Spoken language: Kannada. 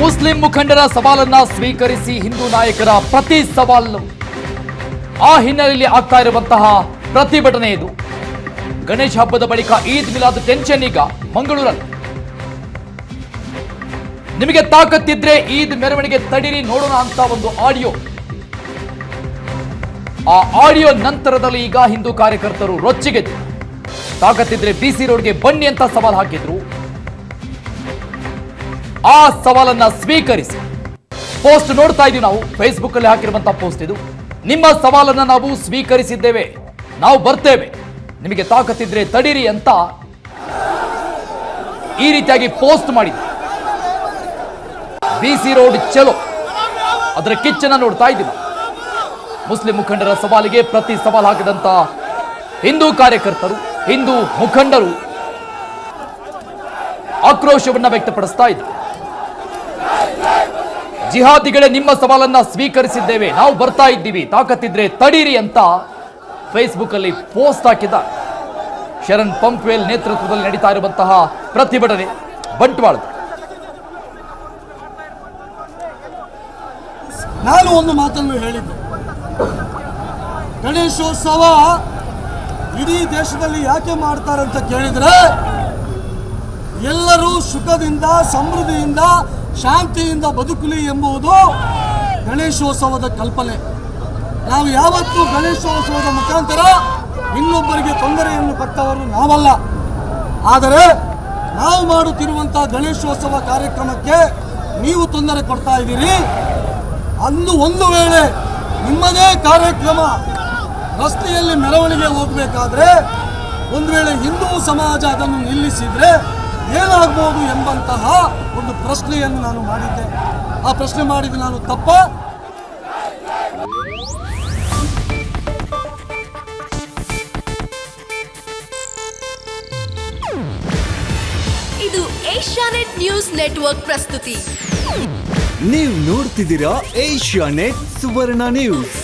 ಮುಸ್ಲಿಂ ಮುಖಂಡರ ಸವಾಲನ್ನ ಸ್ವೀಕರಿಸಿ ಹಿಂದೂ ನಾಯಕರ ಪ್ರತಿ ಸವಾಲು ಆ ಹಿನ್ನೆಲೆಯಲ್ಲಿ ಆಗ್ತಾ ಇರುವಂತಹ ಪ್ರತಿಭಟನೆ ಇದು. ಗಣೇಶ ಹಬ್ಬದ ಬಳಿಕ ಈದ್ ಮಿಲಾದ್ ಟೆನ್ಷನ್ ಈಗ ಮಂಗಳೂರಲ್ಲಿ. ನಿಮಗೆ ತಾಕತ್ತಿದ್ರೆ ಈದ್ ಮೆರವಣಿಗೆ ತಡೀರಿ, ನೋಡೋಣ ಅಂತ ಒಂದು ಆಡಿಯೋ. ಆ ಆಡಿಯೋ ನಂತರದಲ್ಲಿ ಈಗ ಹಿಂದೂ ಕಾರ್ಯಕರ್ತರು ರೊಚ್ಚಿಗೆದ್ದು. ತಾಕತ್ತಿದ್ರೆ ಬಿಸಿ ರೋಡ್ಗೆ ಬನ್ನಿ ಅಂತ ಸವಾಲು ಹಾಕಿದ್ರು. ಆ ಸವಾಲನ್ನ ಸ್ವೀಕರಿಸಿ. ಪೋಸ್ಟ್ ನೋಡ್ತಾ ಇದೀವಿ ನಾವು. ಫೇಸ್ಬುಕ್ ಅಲ್ಲಿ ಹಾಕಿರುವಂತಹ ಪೋಸ್ಟ್ ಇದು. ನಿಮ್ಮ ಸವಾಲನ್ನ ನಾವು ಸ್ವೀಕರಿಸಿದ್ದೇವೆ. ನಾವು ಬರ್ತೇವೆ. ನಿಮಗೆ ತಾಕತ್ತಿದ್ರೆ ತಡೀರಿ ಅಂತ ಈ ರೀತಿಯಾಗಿ ಪೋಸ್ಟ್ ಮಾಡಿದ್ರು ಬಿಸಿ ರೋಡ್ ಚಲೋ. ಅದರ ಕಿಚ್ಚನ್ನ ನೋಡ್ತಾ ಇದ್ದೀವಿ ಮುಸ್ಲಿಂ ಮುಖಂಡರ ಸವಾಲಿಗೆ ಪ್ರತಿ ಸವಾಲು ಹಾಕಿದಂತ ಹಿಂದೂ ಕಾರ್ಯಕರ್ತರು, ಹಿಂದೂ ಮುಖಂಡರು ಆಕ್ರೋಶವನ್ನ ವ್ಯಕ್ತಪಡಿಸ್ತಾ ಇದ್ದಾರೆ ಜಿಹಾದಿಗಳೇ ನಿಮ್ಮ ಸವಾಲನ್ನ ಸ್ವೀಕರಿಸಿದ್ದೇವೆ. ನಾವು ಬರ್ತಾ ಇದ್ದೀವಿ. ತಾಕತ್ತಿದ್ರೆ ತಡೀರಿ ಅಂತ ಫೇಸ್ಬುಕ್ ಅಲ್ಲಿ ಪೋಸ್ಟ್ ಹಾಕಿದ ಶರಣ್ ಪಂಪ್ವೇಲ್ ನೇತೃತ್ವದಲ್ಲಿ ನಡೀತಾ ಇರುವಂತಹ ಪ್ರತಿಭಟನೆ ಬಂಟ್ವಾಳದ. ನಾನು ಒಂದು ಮಾತನ್ನು ಹೇಳಿದ್ದೆ. ಗಣೇಶೋತ್ಸವ ಇಡೀ ದೇಶದಲ್ಲಿ ಯಾಕೆ ಮಾಡ್ತಾರೆ ಅಂತ ಕೇಳಿದ್ರೆ, ಎಲ್ಲರೂ ಸುಖದಿಂದ, ಸಮೃದ್ಧಿಯಿಂದ ಶಾಂತಿಯಿಂದ ಬದುಕಲಿ ಎಂಬುದು ಗಣೇಶೋತ್ಸವದ ಕಲ್ಪನೆ. ನಾವು ಯಾವತ್ತೂ ಗಣೇಶೋತ್ಸವದ ಮುಖಾಂತರ ಇನ್ನೊಬ್ಬರಿಗೆ ತೊಂದರೆಯನ್ನು ಕೊಟ್ಟವರು ನಾವಲ್ಲ. ಆದರೆ ನಾವು ಮಾಡುತ್ತಿರುವಂತಹ ಗಣೇಶೋತ್ಸವ ಕಾರ್ಯಕ್ರಮಕ್ಕೆ ನೀವು ತೊಂದರೆ ಕೊಡ್ತಾ ಇದ್ದೀರಿ. ಅಂದು ಒಂದು ವೇಳೆ ನಿಮ್ಮದೇ ಕಾರ್ಯಕ್ರಮ ರಸ್ತೆಯಲ್ಲಿ ಮೆರವಣಿಗೆ ಹೋಗಬೇಕಾದ್ರೆ ಒಂದು ವೇಳೆ ಹಿಂದೂ ಸಮಾಜ ಅದನ್ನು ನಿಲ್ಲಿಸಿದ್ರೆ ಏನಾಗ್ಬೋದು ಎಂಬಂತಹ ಒಂದು ಪ್ರಶ್ನೆಯನ್ನು ನಾನು ಮಾಡಿದ್ದೆ. ಆ ಪ್ರಶ್ನೆ ಮಾಡಿದ ನಾನು ತಪ್ಪ. ಇದು ಏಷ್ಯಾನೆಟ್ ನ್ಯೂಸ್ ನೆಟ್ವರ್ಕ್ ಪ್ರಸ್ತುತಿ. ನೀವು ನೋಡ್ತಿದ್ದೀರಾ ಏಷ್ಯಾ ನೆಟ್ ಸುವರ್ಣ ನ್ಯೂಸ್.